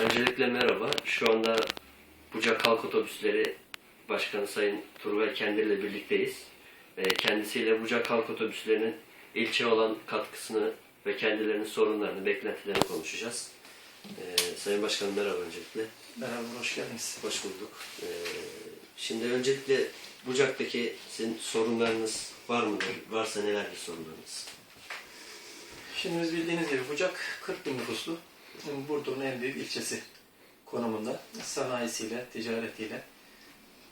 Öncelikle merhaba. Şu anda Bucak Halk Otobüsleri Başkanı Sayın Turgay Kendir ile birlikteyiz. Ve kendisiyle Bucak Halk Otobüslerinin ilçe olan katkısını ve kendilerinin sorunlarını, beklentilerini konuşacağız. Ee, Sayın Başkanım merhaba öncelikle. Merhaba, hoş geldiniz. Hoş bulduk. Ee, şimdi öncelikle Bucak'taki sizin sorunlarınız var mıdır? Varsa nelerdir sorunlarınız? Şimdi biz bildiğiniz gibi Bucak 40 bin nüfuslu Burdur'un en büyük ilçesi konumunda. Sanayisiyle, ticaretiyle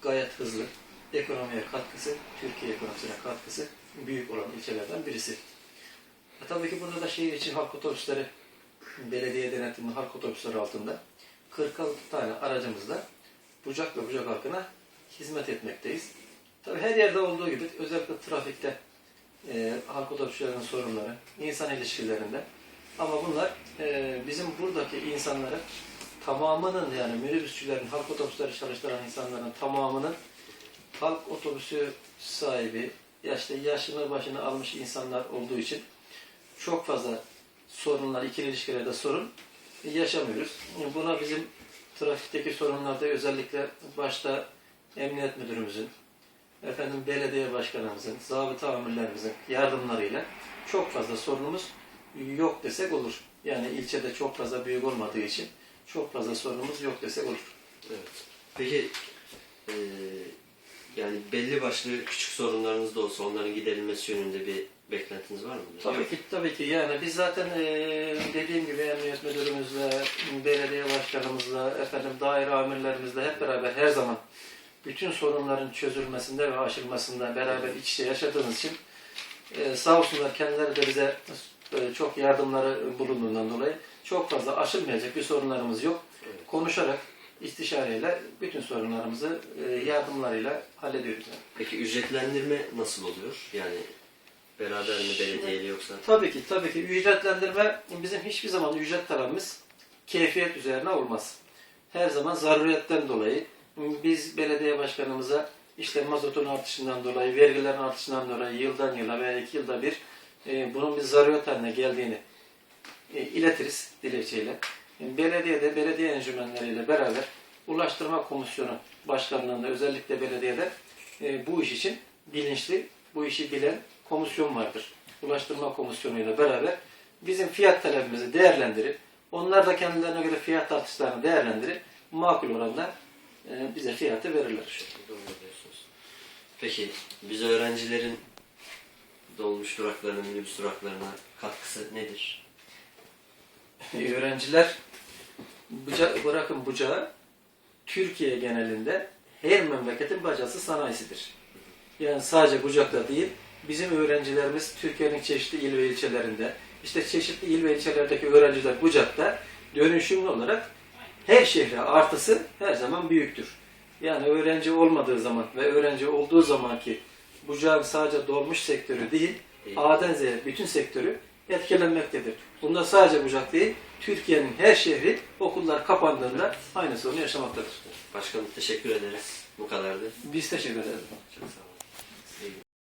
gayet hızlı ekonomiye katkısı, Türkiye ekonomisine katkısı büyük olan ilçelerden birisi. E tabii ki burada da şehir için halk otobüsleri, belediye denetimli halk otobüsleri altında 46 tane aracımızla Bucak ve Bucak halkına hizmet etmekteyiz. Tabii her yerde olduğu gibi özellikle trafikte e, halk otobüslerinin sorunları, insan ilişkilerinde. Ama bunlar e, bizim buradaki insanların tamamının yani minibüsçülerin, halk otobüsleri çalıştıran insanların tamamının halk otobüsü sahibi, ya işte yaşını başını almış insanlar olduğu için çok fazla sorunlar, ikili ilişkilerde sorun yaşamıyoruz. Buna bizim trafikteki sorunlarda özellikle başta emniyet müdürümüzün, efendim belediye başkanımızın, zabıta amirlerimizin yardımlarıyla çok fazla sorunumuz yok desek olur. Yani ilçede çok fazla büyük olmadığı için çok fazla sorunumuz yok desek olur. Evet. Peki e, yani belli başlı küçük sorunlarınız da olsa onların giderilmesi yönünde bir beklentiniz var mı? Tabii ki tabii ki yani biz zaten eee, dediğim gibi emniyet müdürümüzle, belediye başkanımızla, efendim daire amirlerimizle hep beraber her zaman bütün sorunların çözülmesinde ve aşılmasında beraber iç içe yaşadığımız için eee, sağ olsunlar kendileri de bize e, çok yardımları bulunduğundan dolayı çok fazla aşılmayacak bir sorunlarımız yok. Evet. Konuşarak, istişareyle bütün sorunlarımızı e, yardımlarıyla hallediyoruz. Yani. Peki ücretlendirme nasıl oluyor? Yani beraber mi belediyeyle yoksa? Tabii ki, tabii ki ücretlendirme bizim hiçbir zaman ücret talebimiz keyfiyet üzerine olmaz. Her zaman zaruriyetten dolayı biz belediye başkanımıza işte mazotun artışından dolayı, vergilerin artışından dolayı yıldan yıla veya iki yılda bir e, bunun bir zaruriyet haline geldiğini e, iletiriz dilekçeyle. E, Belediyede, belediye encümenleriyle beraber Ulaştırma Komisyonu Başkanlığında özellikle belediyede e, bu iş için bilinçli, bu işi bilen komisyon vardır. Ulaştırma Komisyonu ile beraber bizim fiyat talebimizi değerlendirip onlar da kendilerine göre fiyat artışlarını değerlendirip makul oranda e, bize fiyatı verirler. Peki biz öğrencilerin dolmuş duraklarına, minibüs duraklarına katkısı nedir? Öğrenciler buca, bırakın bucağı Türkiye genelinde her memleketin bacası sanayisidir. Yani sadece Bucak'ta değil, bizim öğrencilerimiz Türkiye'nin çeşitli il ve ilçelerinde, işte çeşitli il ve ilçelerdeki öğrenciler Bucak'ta dönüşümlü olarak her şehre artısı her zaman büyüktür. Yani öğrenci olmadığı zaman ve öğrenci olduğu zamanki Bucak'ın sadece dolmuş sektörü değil. A'dan Z'ye bütün sektörü etkilenmektedir. Bunda sadece Bucak değil, Türkiye'nin her şehri okullar kapandığında aynı sorunu yaşamaktadır. Başkanım teşekkür ederiz. Bu kadardı. Biz teşekkür ederiz. Çok sağ olun.